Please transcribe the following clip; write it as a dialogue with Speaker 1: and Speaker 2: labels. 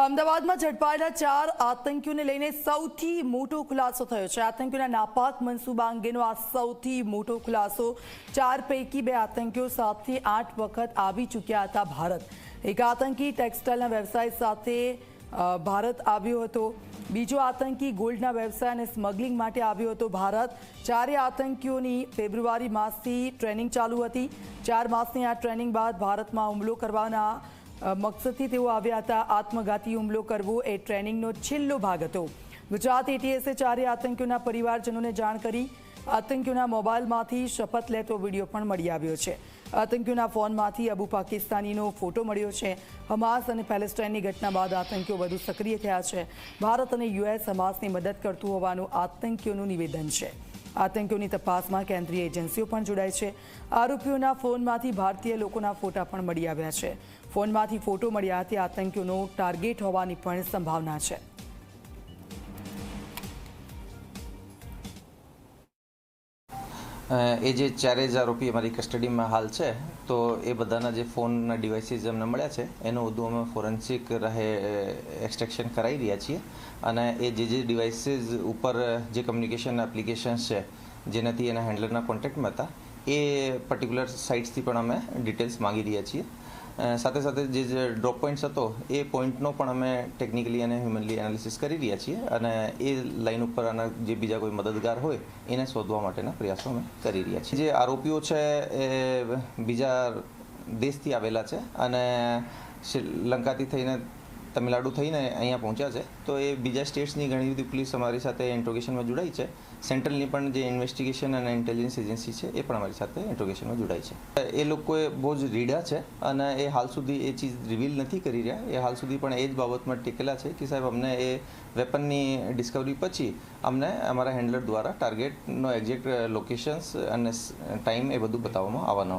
Speaker 1: અમદાવાદમાં ઝડપાયેલા ચાર આતંકીઓને લઈને સૌથી મોટો ખુલાસો થયો છે. આતંકીઓના નાપાક મનસૂબા અંગેનો આ સૌથી મોટો ખુલાસો. ચાર પૈકી બે આતંકીઓ સાતથી આઠ વખત આવી ચૂક્યા હતા ભારત. એક આતંકી ટેક્સટાઇલના વ્યવસાય સાથે ભારત આવ્યો હતો. બીજો આતંકી ગોલ્ડના વ્યવસાય અને સ્મગલિંગ માટે આવ્યો હતો ભારત. ચારે આતંકીઓની ફેબ્રુઆરી માસથી ટ્રેનિંગ ચાલુ હતી. ચાર માસની આ ટ્રેનિંગ બાદ ભારતમાં હુમલો કરવાના મકસદથી તેઓ આવ્યા હતા. આત્મઘાતી હુમલો કરવો એ ટ્રેનિંગનો છેલ્લો ભાગ હતો. ગુજરાત એટીએસે ચારે આતંકીઓના પરિવારજનોને જાણ કરી. આતંકીઓના મોબાઈલમાંથી શપથ લેતો વીડિયો પણ મળી આવ્યો છે. આતંકીઓના ફોનમાંથી અબુ પાકિસ્તાનીનો ફોટો મળ્યો છે. હમાસ અને પેલેસ્ટાઇનની ઘટના બાદ આતંકીઓ વધુ સક્રિય થયા છે. ભારત અને યુએસ હમાસની મદદ કરતું હોવાનું આતંકીઓનું નિવેદન છે. આતંકીઓની તપાસમાં કેન્દ્રીય એજન્સીઓ પણ જોડાય છે. આરોપીઓના ફોનમાંથી ભારતીય લોકોના ફોટા પણ મળી આવ્યા છે. ફોનમાંથી ફોટો મળ્યા તે આતંકીઓનો ટાર્ગેટ હોવાની પણ સંભાવના છે.
Speaker 2: એ જે ચારે જ આરોપી અમારી કસ્ટડીમાં હાલ છે, તો એ બધાના જે ફોનના ડિવાઇસીસ અમને મળ્યા છે, એનું બધું અમે ફોરેન્સિક રહે એક્સટ્રેક્શન કરાવી રહ્યા છીએ. અને એ જે જે ડિવાઇસીસ ઉપર જે કમ્યુનિકેશન એપ્લિકેશન્સ છે, જેનાથી એના હેન્ડલરના કોન્ટેક્ટમાં હતા એ પર્ટિક્યુલર સાઇટ્સથી પણ અમે ડિટેલ્સ માંગી રહ્યા છીએ. સાથે સાથે જે જે ડ્રોપ પોઈન્ટ્સ હતો, એ પોઈન્ટનો પણ અમે ટેકનિકલી અને હ્યુમનલી એનાલિસિસ કરી રહ્યા છીએ અને એ લાઈન ઉપર આના જે બીજા કોઈ મદદગાર હોય, એને શોધવા માટેના પ્રયાસો અમે કરી રહ્યા છીએ. જે આરોપીઓ છે, એ બીજા દેશથી આવેલા છે અને શ્રીલંકાથી થઈને તમિલનાડુ થઈને અહીંયા પહોંચ્યા છે. તો એ બીજા સ્ટેટ્સની ઘણી બધી પોલીસ અમારી સાથે ઇન્ટ્રોગેશનમાં જોડાઈ છે. સેન્ટ્રલની પણ જે ઇન્વેસ્ટિગેશન અને ઇન્ટેલિજન્સ એજન્સી છે, એ પણ અમારી સાથે ઇન્ટ્રોગેશનમાં જોડાઈ છે. એ લોકોએ બહુ જ રીડા છે અને એ હાલ સુધી એ ચીજ રિવીલ નથી કરી રહ્યા. એ હાલ સુધી પણ એ જ બાબતમાં ટેકેલા છે કે સાહેબ, અમને એ વેપનની ડિસ્કવરી પછી અમને અમારા હેન્ડલર દ્વારા ટાર્ગેટનો એક્ઝેક્ટ લોકેશન્સ અને ટાઈમ એ બધું બતાવવામાં આવવાનો હતો